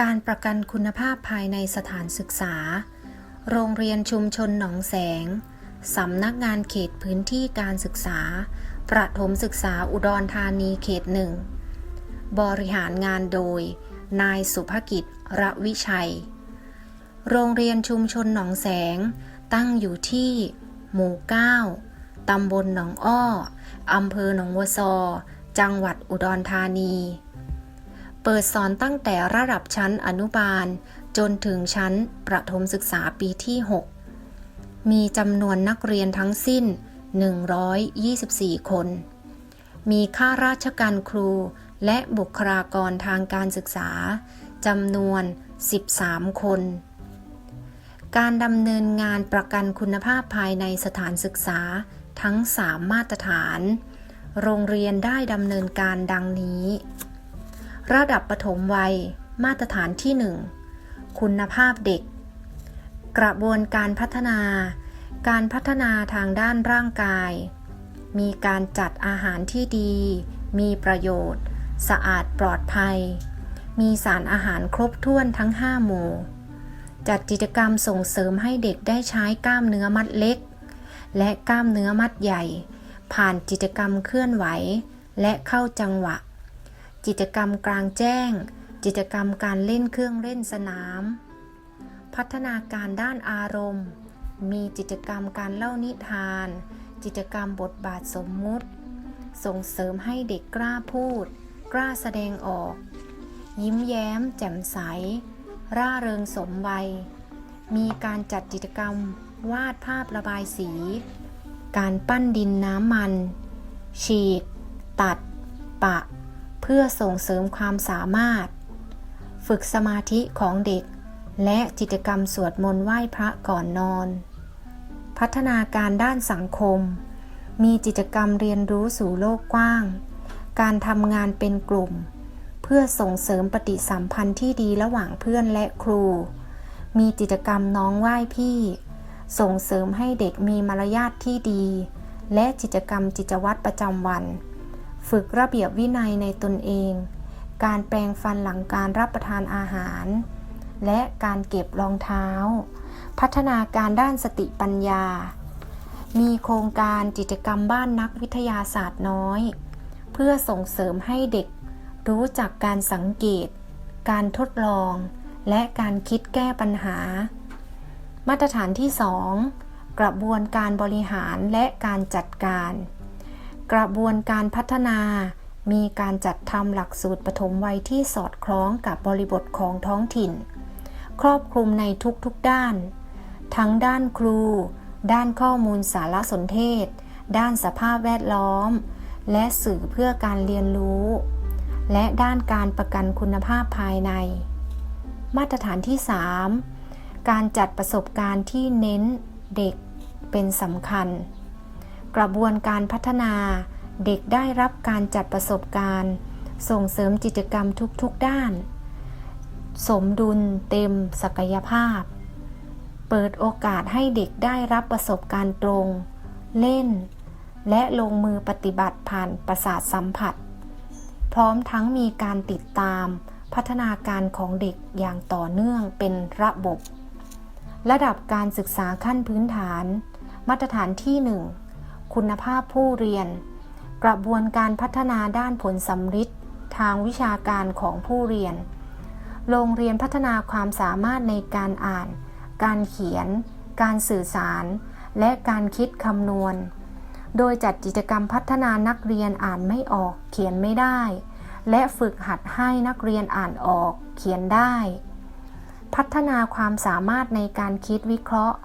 การประกันคุณภาพภายในสถานศึกษา โรงเรียนชุมชนหนองแสง สำนักงานเขตพื้นที่การศึกษา ประถมศึกษาอุดรธานีเขตหนึ่ง บริหารงานโดย นายสุภกิจระวิชัย โรงเรียนชุมชนหนองแสง ตั้งอยู่ที่ หมู่ 9 ตำบลหนองอ้อ อำเภอหนองวัวซอ จังหวัดอุดรธานี เปิดสอนตั้งแต่ระดับชั้นอนุบาล จนถึงชั้นประถมศึกษาปีที่ 6 มีจำนวนนักเรียนทั้งสิ้น 124 คน มีข้าราชการครูและบุคลากรทางการศึกษาจำนวน 13 คน การดำเนินงานประกันคุณภาพภายในสถานศึกษาทั้ง 3 มาตรฐาน โรงเรียนได้ดำเนินการดังนี้ ระดับปฐมวัย มาตรฐานที่ 1 คุณภาพเด็ก กระบวนการพัฒนา การพัฒนาทางด้านร่างกาย มีการจัดอาหารที่ดี มีประโยชน์ สะอาดปลอดภัย มีสารอาหารครบถ้วนทั้ง 5 หมู่ จัดกิจกรรมส่งเสริมให้เด็กได้ใช้กล้ามเนื้อมัดเล็ก และกล้ามเนื้อมัดใหญ่ ผ่านกิจกรรมเคลื่อนไหว และเข้าจังหวะ กิจกรรมกลางแจ้ง กิจกรรมการเล่นเครื่องเล่นสนาม พัฒนาการด้านอารมณ์ มีกิจกรรมการเล่านิทาน กิจกรรมบทบาทสมมุติ ส่งเสริมให้เด็กกล้าพูด กล้าแสดงออก ยิ้มแย้ม แจ่มใส ร่าเริงสมวัย มีการจัดกิจกรรมวาดภาพระบายสี การปั้นดินน้ำมัน ฉีก ตัด ปะ เพื่อส่งเสริมความสามารถ ฝึกสมาธิของเด็ก และกิจกรรมสวดมนต์ไหว้พระก่อนนอน พัฒนาการด้านสังคม มีกิจกรรมเรียนรู้สู่โลกกว้าง การทำงานเป็นกลุ่ม เพื่อส่งเสริมปฏิสัมพันธ์ที่ดีระหว่างเพื่อนและครู มีกิจกรรมน้องไหว้พี่ ส่งเสริมให้เด็กมีมารยาทที่ดี และกิจกรรมกิจวัตรประจำวัน ฝึกระเบียบวินัยในตนเอง การแปรงฟันหลังการรับประทานอาหาร และการเก็บรองเท้า พัฒนาการด้านสติปัญญา มีโครงการกิจกรรมบ้านนักวิทยาศาสตร์น้อย เพื่อส่งเสริมให้เด็กรู้จักการสังเกต การทดลอง และการคิดแก้ปัญหา มาตรฐานที่ 2 กระบวนการบริหารและการจัดการ กระบวนการพัฒนา มีการจัดทำหลักสูตรปฐมวัยที่สอดคล้องกับบริบทของท้องถิ่น ครอบคลุมในทุกๆด้าน ทั้งด้านครู ด้านข้อมูลสารสนเทศ ด้านสภาพแวดล้อม และสื่อเพื่อการเรียนรู้ และด้านการประกันคุณภาพภายใน มาตรฐานที่ 3 การจัดประสบการณ์ที่เน้นเด็กเป็นสำคัญ กระบวนการพัฒนาเด็กได้รับการจัดประสบการณ์ ส่งเสริมกิจกรรมทุกๆด้าน สมดุลเต็มศักยภาพ เปิดโอกาสให้เด็กได้รับประสบการณ์ตรง เล่น และลงมือปฏิบัติผ่านประสาทสัมผัส พร้อมทั้งมีการติดตามพัฒนาการของเด็กอย่างต่อเนื่องเป็นระบบ ระดับการศึกษาขั้นพื้นฐาน มาตรฐานที่ 1 คุณภาพผู้เรียน กระบวนการพัฒนาด้านผลสำฤทธิ์ทางวิชาการของผู้เรียน โรงเรียนพัฒนาความสามารถในการอ่าน การเขียน การสื่อสาร และการคิดคำนวณ โดยจัดกิจกรรมพัฒนานักเรียนอ่านไม่ออก เขียนไม่ได้ และฝึกหัดให้นักเรียนอ่านออก เขียนได้ พัฒนาความสามารถในการคิดวิเคราะห์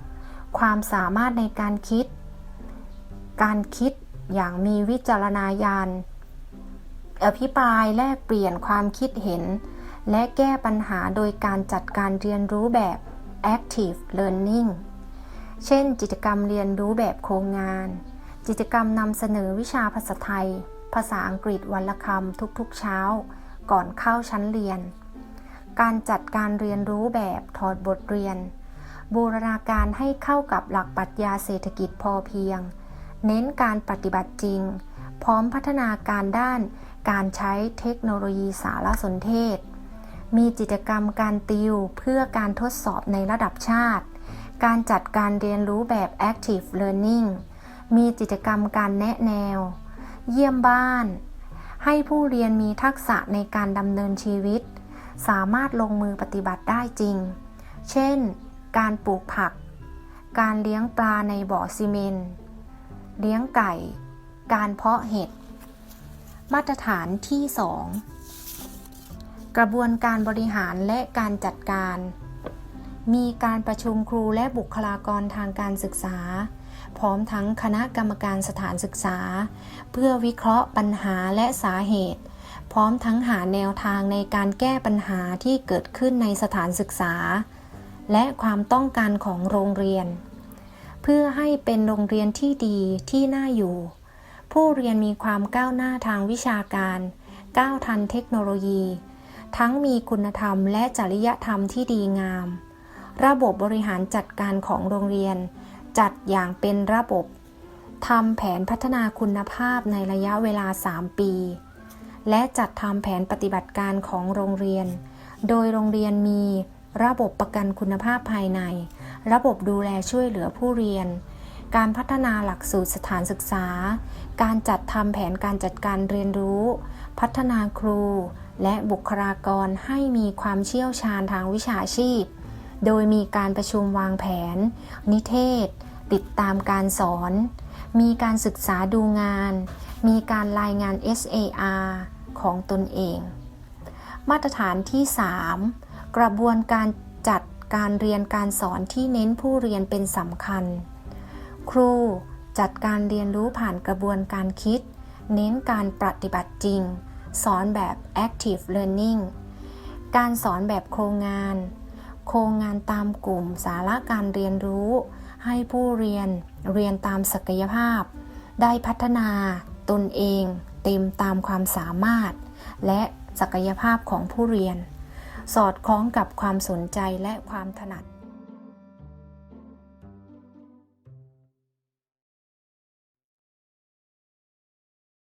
ความสามารถในการคิด การคิดอย่างมีวิจารณญาณ อภิปรายแลกเปลี่ยนความคิดเห็น และแก้ปัญหาโดยการจัดการเรียนรู้แบบ active learning เช่น กิจกรรมเรียนรู้แบบโครงงาน กิจกรรมนำเสนอวิชาภาษาไทย ภาษาอังกฤษวันละคำทุกๆเช้า ก่อนเข้าชั้นเรียน การจัดการเรียนรู้แบบถอดบทเรียน บูรณาการให้เข้ากับหลักปรัชญาเศรษฐกิจพอเพียง เน้นการปฏิบัติจริง พร้อมพัฒนาการด้าน การใช้เทคโนโลยีสารสนเทศ มีกิจกรรมการติวเพื่อการทดสอบในระดับชาติ การจัดการเรียนรู้แบบ active learning มีกิจกรรมการแนะแนว เยี่ยมบ้าน ให้ผู้เรียนมีทักษะในการดำเนินชีวิต สามารถลงมือปฏิบัติได้จริง เช่น การปลูกผัก การเลี้ยงปลาในบ่อซีเมนต์ เลี้ยงไก่ การเพาะเห็ด มาตรฐานที่ 2 กระบวนการบริหารและการจัดการ มีการประชุมครูและบุคลากรทางการศึกษา พร้อมทั้งคณะกรรมการสถานศึกษา เพื่อวิเคราะห์ปัญหาและสาเหตุ พร้อมทั้งหาแนวทางในการแก้ปัญหาที่เกิดขึ้นในสถานศึกษา และความต้องการของโรงเรียน เพื่อให้เป็นโรงเรียนที่ดีที่น่าอยู่ ผู้เรียนมีความก้าวหน้าทางวิชาการ ก้าวทันเทคโนโลยี ทั้งมีคุณธรรมและจริยธรรมที่ดีงาม ระบบบริหารจัดการของโรงเรียน จัดอย่างเป็นระบบทำแผนพัฒนาคุณภาพในระยะเวลา 3 ปี และจัดทำแผนปฏิบัติการของโรงเรียน โดยโรงเรียนมีระบบประกันคุณภาพภายใน ระบบดูแลช่วยเหลือผู้เรียน การพัฒนาหลักสูตรสถานศึกษา การจัดทำแผนการจัดการเรียนรู้ พัฒนาครู และบุคลากรให้มีความเชี่ยวชาญทางวิชาชีพ โดยมีการประชุมวางแผน นิเทศ ติดตามการสอน มีการศึกษาดูงาน มีการรายงาน SAR ของตนเอง มาตรฐานที่ 3 กระบวนการจัด การเรียนการสอนที่เน้นผู้เรียนเป็นสำคัญ ครูจัดการเรียนรู้ผ่านกระบวนการคิด เน้นการปฏิบัติจริง สอนแบบ active learning การสอนแบบโครงงาน โครงงานตามกลุ่มสาระการเรียนรู้ ให้ผู้เรียนเรียนตามศักยภาพ ได้พัฒนาตนเอง เต็มตามความสามารถ และศักยภาพของผู้เรียน สอดคล้องกับความสนใจและความถนัด